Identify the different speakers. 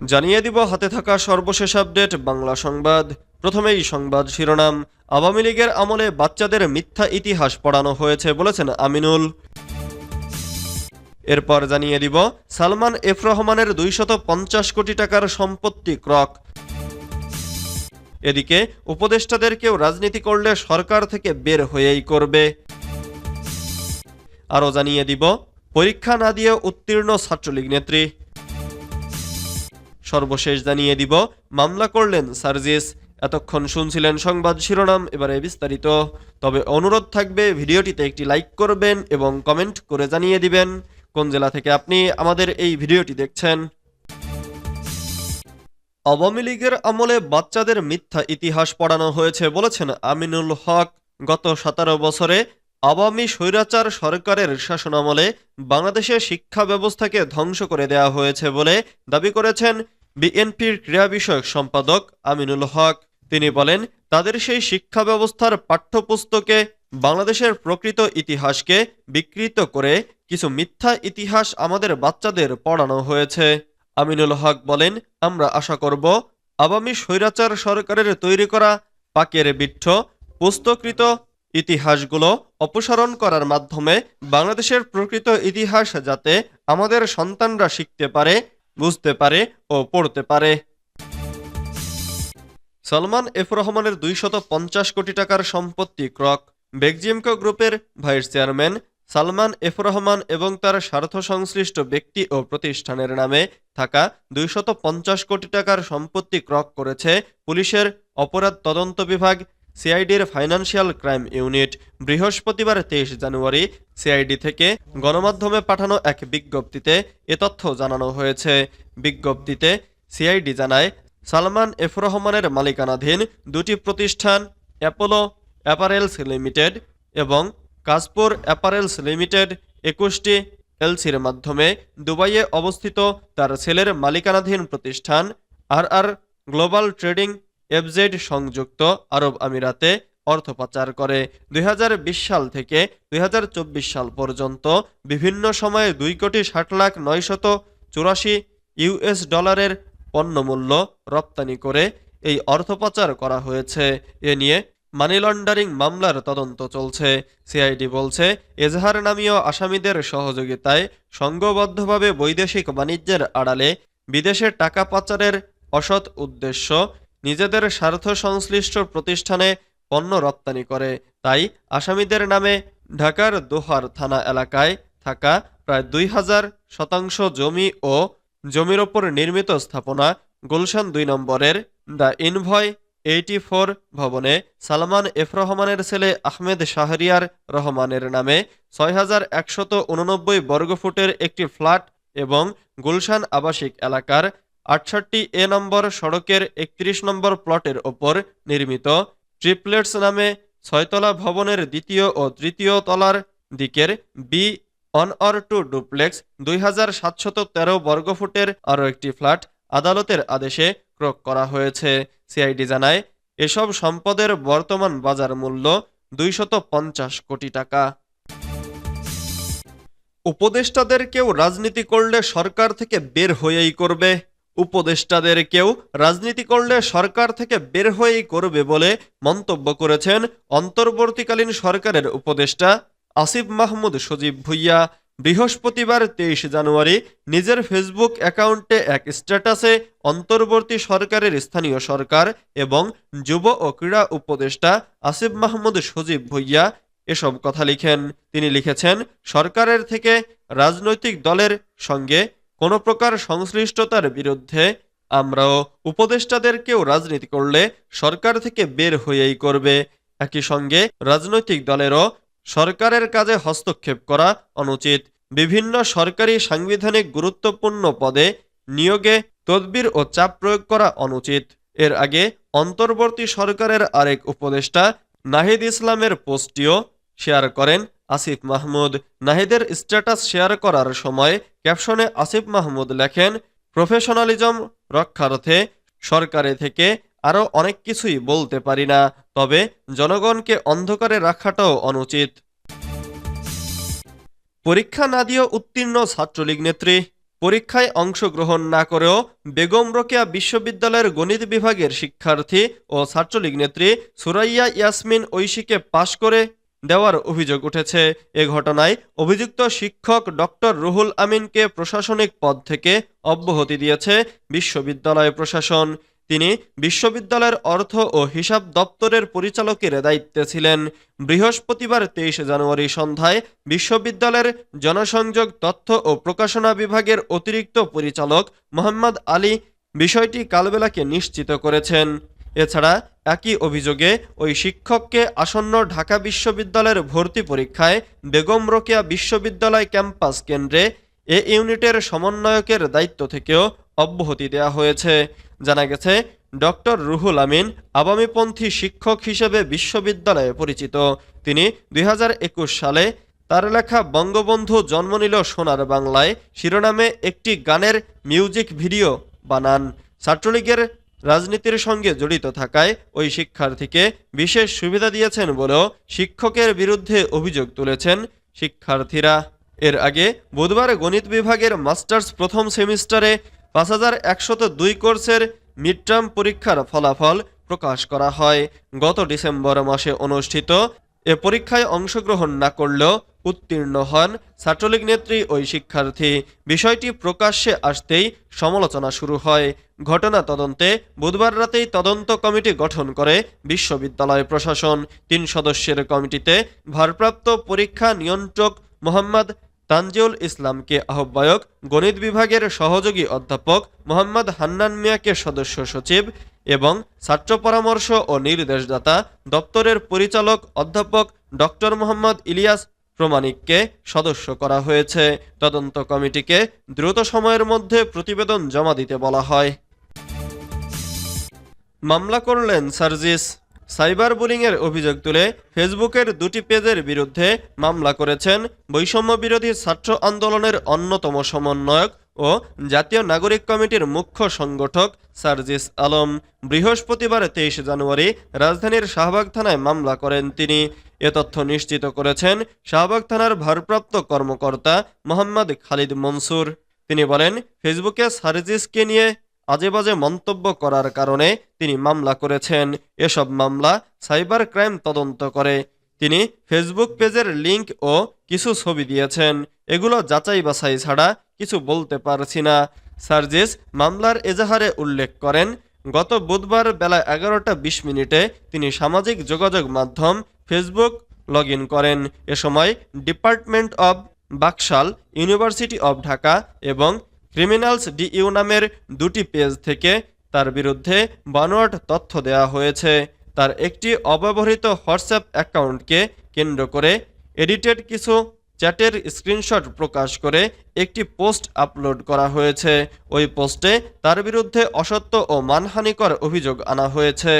Speaker 1: জানিয়ে দিব হাতে থাকা সর্বশেষ আপডেট, বাংলা সংবাদ। প্রথমেই সংবাদ শিরোনাম। আওয়ামী লীগের আমলে বাচ্চাদের মিথ্যা ইতিহাস পড়ানো হয়েছে বলেছেন আমিনুল। এরপর জানিয়ে দিব, সালমান এফ রহমানের দুইশত কোটি টাকার সম্পত্তি ক্রক। এদিকে, উপদেষ্টাদেরকেও রাজনীতি করলে সরকার থেকে বের হয়েই করবে। আরও জানিয়ে দিব, পরীক্ষা না দিয়ে উত্তীর্ণ ছাত্রলীগ নেত্রী। সর্বশেষ জানিয়ে দিব, মামলা করলেন সার্জিস। এতক্ষণ শুনছিলেন সংবাদ শিরোনাম, এবারে বিস্তারিত। তবে অনুরোধ থাকবে, ভিডিওটিতে একটি লাইক করবেন এবং কমেন্ট করে জানিয়ে দিবেন, কোন জেলা থেকে আপনি আমাদের এই ভিডিওটি দেখছেন। আওয়ামী লীগের আমলে বাচ্চাদের মিথ্যা ইতিহাস পড়ানো হয়েছে বলেছেন আমিনুল হক। গত সতেরো বছরে আওয়ামী স্বৈরাচার সরকারের শাসনামলে বাংলাদেশের শিক্ষা ব্যবস্থাকে ধ্বংস করে দেওয়া হয়েছে বলে দাবি করেছেন বিএনপির ক্রীড়া বিষয়ক সম্পাদক আমিনুল হক। তিনি বলেন, তাদের সেই শিক্ষা ব্যবস্থার পাঠ্যপুস্তকে বাংলাদেশের প্রকৃত ইতিহাসকে বিকৃত করে কিছু মিথ্যা ইতিহাস আমাদের বাচ্চাদের পড়ানো হয়েছে। আমিনুল হক বলেন, আমরা আশা করব, আওয়ামী স্বৈরাচার সরকারের তৈরি করা পাকের বিঠ্ঠ পুস্তকৃত ইতিহাসগুলো অপসারণ করার মাধ্যমে বাংলাদেশের প্রকৃত ইতিহাস যাতে আমাদের সন্তানরা শিখতে পারে বুঝতে পারে ও পড়তে পারে। সলমান এফ রহমানের দুইশত পঞ্চাশ কোটি টাকার সম্পত্তি ক্রক। বেগজিমকো গ্রুপের vice chairman Salman F Rahman এবং তার স্বার্থ সংশ্লিষ্ট ব্যক্তি ও প্রতিষ্ঠানের নামে থাকা দুইশত পঞ্চাশ কোটি টাকার সম্পত্তি ক্রক করেছে পুলিশের অপরাধ তদন্ত বিভাগ সিআইডির ফাইন্যান্সিয়াল ক্রাইম ইউনিট বৃহস্পতিবার তেইশ জানুয়ারি সিআইডি থেকে গণমাধ্যমে পাঠানো এক বিজ্ঞপ্তিতে এ তথ্য জানানো হয়েছে। বিজ্ঞপ্তিতে সিআইডি জানায়, সালমান এফ রহমানের মালিকানাধীন দুটি প্রতিষ্ঠান অ্যাপোলো অ্যাপারেলস লিমিটেড এবং কাজপুর অ্যাপারেলস লিমিটেড একুশটি এলসির মাধ্যমে দুবাইয়ে অবস্থিত তার ছেলের মালিকানাধীন প্রতিষ্ঠান R R global trading FZ সংযুক্ত আরব আমিরাতে অর্থ পাচার করে। দুই হাজার বিশ সাল থেকে দুই হাজার চব্বিশ সাল পর্যন্ত বিভিন্ন সময়ে দুই কোটি ষাট লাখ নয়শত চুরাশি ইউএস ডলারের পণ্যমূল্য রপ্তানি করে এই অর্থ পাচার করা হয়েছে। এ নিয়ে মানি লন্ডারিং মামলার তদন্ত চলছে। সিআইডি বলছে, এজাহার নামীয় আসামিদের সহযোগিতায় সংঘবদ্ধভাবে বৈদেশিক বাণিজ্যের আড়ালে বিদেশে টাকা পাচারের অসৎ উদ্দেশ্য নিজেদের স্বার্থ সংশ্লিষ্ট প্রতিষ্ঠানে পণ্য রপ্তানি করে। তাই আসামিদের নামে ঢাকার দোহার থানা এলাকায় থাকা প্রায় দুই হাজার শতাংশ জমি ও জমির ওপর নির্মিত স্থাপনা গুলশান দুই নম্বরের দ্য ইনভয় এইটি ফোর ভবনে সালমান এফ রহমানের ছেলে আহমেদ শাহরিয়ার রহমানের নামে ছয় হাজার একশত উননব্বই বর্গফুটের একটি ফ্ল্যাট এবং গুলশান আবাসিক এলাকার আটষট্টি এ নম্বর সড়কের একত্রিশ নম্বর প্লটের ওপর নির্মিত ট্রিপলেটস নামে ছয়তলা ভবনের দ্বিতীয় ও তৃতীয় তলার দিকের B one or two duplex দুই হাজার সাতশত তেরো বর্গফুটের আরও একটি ফ্ল্যাট আদালতের আদেশে ক্রয় করা হয়েছে। সিআইডি জানায়, এসব সম্পদের বর্তমান বাজার মূল্য দুইশত পঞ্চাশ কোটি টাকা। উপদেষ্টাদের কেউ রাজনীতি করলে সরকার থেকে বের হয়েই করবে। উপদেষ্টাদের কেউ রাজনীতি করলে সরকার থেকে বের হয়েই করবে বলে মন্তব্য করেছেন অন্তর্বর্তীকালীন সরকারের উপদেষ্টা আসিফ মাহমুদ সজীব ভুইয়া। বৃহস্পতিবার তেইশ জানুয়ারি নিজের ফেসবুক অ্যাকাউন্টে এক স্ট্যাটাসে অন্তর্বর্তী সরকারের স্থানীয় সরকার এবং যুব ও ক্রীড়া উপদেষ্টা আসিফ মাহমুদ সজীব ভুইয়া এসব কথা লিখেন। তিনি লিখেছেন, সরকারের থেকে রাজনৈতিক দলের সঙ্গে কোনো প্রকার সংশ্লিষ্টতার বিরুদ্ধে আমরাও উপদেষ্টাদের কেউ রাজনীতি করলে সরকার থেকে বের হয়েই করবে। একই সঙ্গে রাজনৈতিক দলেরও সরকারের কাজে হস্তক্ষেপ করা অনুচিত। বিভিন্ন সরকারি সাংবিধানিক গুরুত্বপূর্ণ পদে নিয়োগে তদবির ও চাপ প্রয়োগ করা অনুচিত। এর আগে অন্তর্বর্তী সরকারের আরেক উপদেষ্টা নাহিদ ইসলামের পোস্টটিও শেয়ার করেন আসিফ মাহমুদ নাহিদের স্ট্যাটাস শেয়ার করার সময় ক্যাপশনে আসিফ মাহমুদ লেখেন, প্রফেশনালিজম রক্ষার্থে সরকারে থেকে আরও অনেক কিছুই বলতে পারি না, তবে জনগণকে অন্ধকারে রাখাটাও অনুচিত। পরীক্ষা না দিয়েও উত্তীর্ণ ছাত্রলীগ নেত্রী, পরীক্ষায় অংশগ্রহণ না করেও বেগম রোকেয়া বিশ্ববিদ্যালয়ের গণিত বিভাগের শিক্ষার্থী ও ছাত্রলীগ নেত্রী সুরাইয়া ইয়াসমিন ঐশীকে পাশ করে দেওয়ার অভিযোগ উঠেছে। এ ঘটনায় অভিযুক্ত শিক্ষক ডক্টর রুহুল আমিনকে প্রশাসনিক পদ থেকে অব্যাহতি দিয়েছে বিশ্ববিদ্যালয় প্রশাসন। তিনি বিশ্ববিদ্যালয়ের অর্থ ও হিসাব দপ্তরের পরিচালকের দায়িত্বে ছিলেন। বৃহস্পতিবার তেইশে জানুয়ারি সন্ধ্যায় বিশ্ববিদ্যালয়ের জনসংযোগ তথ্য ও প্রকাশনা বিভাগের অতিরিক্ত পরিচালক মোহাম্মদ আলী বিষয়টি কালবেলাকে নিশ্চিত করেছেন। এছাড়া একই অভিযোগে ওই শিক্ষককে আসন্ন ঢাকা বিশ্ববিদ্যালয়ের ভর্তি পরীক্ষায় বেগম রোকেয়া বিশ্ববিদ্যালয় ক্যাম্পাস কেন্দ্রে এ ইউনিটের সমন্বয়কের দায়িত্ব থেকেও অব্যাহতি দেওয়া হয়েছে। জানা গেছে, ডক্টর রুহুল আমিন আওয়ামীপন্থী শিক্ষক হিসেবে বিশ্ববিদ্যালয়ে পরিচিত। তিনি দুই হাজার একুশ সালে তার লেখা বঙ্গবন্ধু জন্ম নিল সোনার বাংলায়, শিরোনামে একটি গানের মিউজিক ভিডিও বানান। ছাত্রলীগের রাজনীতির সঙ্গে জড়িত থাকায় ওই শিক্ষার্থীকে বিশেষ সুবিধা দিয়েছেন বলেও শিক্ষকের বিরুদ্ধে অভিযোগ তুলেছেন শিক্ষার্থীরা। এর আগে বুধবার গণিত বিভাগের মাস্টার্স প্রথম সেমিস্টারে পাঁচ হাজার একশত দুই কোর্সের মিড টার্ম পরীক্ষার ফলাফল প্রকাশ করা হয়। গত ডিসেম্বর মাসে অনুষ্ঠিত এ পরীক্ষায় অংশগ্রহণ না করলেও উত্তীর্ণ হন ছাত্রলীগ নেত্রী ওই শিক্ষার্থী। বিষয়টি প্রকাশ্যে আসতেই সমালোচনা শুরু হয়। ঘটনা তদন্তে বুধবার রাতেই তদন্ত কমিটি গঠন করে বিশ্ববিদ্যালয় প্রশাসন। তিন সদস্যের কমিটিতে ভারপ্রাপ্ত পরীক্ষা নিয়ন্ত্রক মোহাম্মদ তানজিউল ইসলামকে আহ্বায়ক, গণিত বিভাগের সহযোগী অধ্যাপক মোহাম্মদ হান্নান মিয়াকে সদস্য সচিব এবং ছাত্র পরামর্শ ও নির্দেশদাতা দপ্তরের পরিচালক অধ্যাপক ডক্টর মোহাম্মদ ইলিয়াস প্রমাণিককে সদস্য করা হয়েছে। তদন্ত কমিটিকে দ্রুত সময়ের মধ্যে প্রতিবেদন জমা দিতে বলা হয়। মামলা করলেন সার্জিস। সাইবার বুলিংয়ের অভিযোগ তুলে ফেসবুকের দুটি পেজের বিরুদ্ধে মামলা করেছেন বৈষম্য বিরোধী ছাত্র আন্দোলনের অন্যতম সমন্বয়ক ও জাতীয় নাগরিক কমিটির মুখ্য সংগঠক সার্জিস আলম। বৃহস্পতিবার তেইশে জানুয়ারি রাজধানীর শাহবাগ থানায় মামলা করেন তিনি। এ তথ্য নিশ্চিত করেছেন শাহবাগ থানার ভারপ্রাপ্ত কর্মকর্তা মোহাম্মদ খালিদ মনসুর। তিনি বলেন, ফেসবুকে সার্জিসকে নিয়ে আজে বাজে মন্তব্য করার কারণে তিনি মামলা করেছেন। এসব মামলা সাইবার ক্রাইম তদন্ত করে। তিনি ফেসবুক পেজের লিংক ও কিছু ছবি দিয়েছেন। এগুলো যাচাই বাছাই ছাড়া কিছু বলতে পারছি না। সার্জিস মামলার এজাহারে উল্লেখ করেন, গত বুধবার বেলা এগারোটা বিশ মিনিটে তিনি সামাজিক যোগাযোগ মাধ্যম ফেসবুক লগ করেন। এ সময় ডিপার্টমেন্ট অব বাকশাল, ইউনিভার্সিটি অব ঢাকা এবং ক্রিমিনালস ডিইউ নামের দুটি পেজ থেকে তার বিরুদ্ধে বানোয়াট তথ্য দেওয়া হয়েছে। তার একটি অব্যবহৃত হোয়াটসঅ্যাপ অ্যাকাউন্টকে কেন্দ্র করে এডিটেড কিছু চ্যাটের স্ক্রিনশট প্রকাশ করে একটি পোস্ট আপলোড করা হয়েছে। ওই পোস্টে তার বিরুদ্ধে অসত্য ও মানহানিকর অভিযোগ আনা হয়েছে।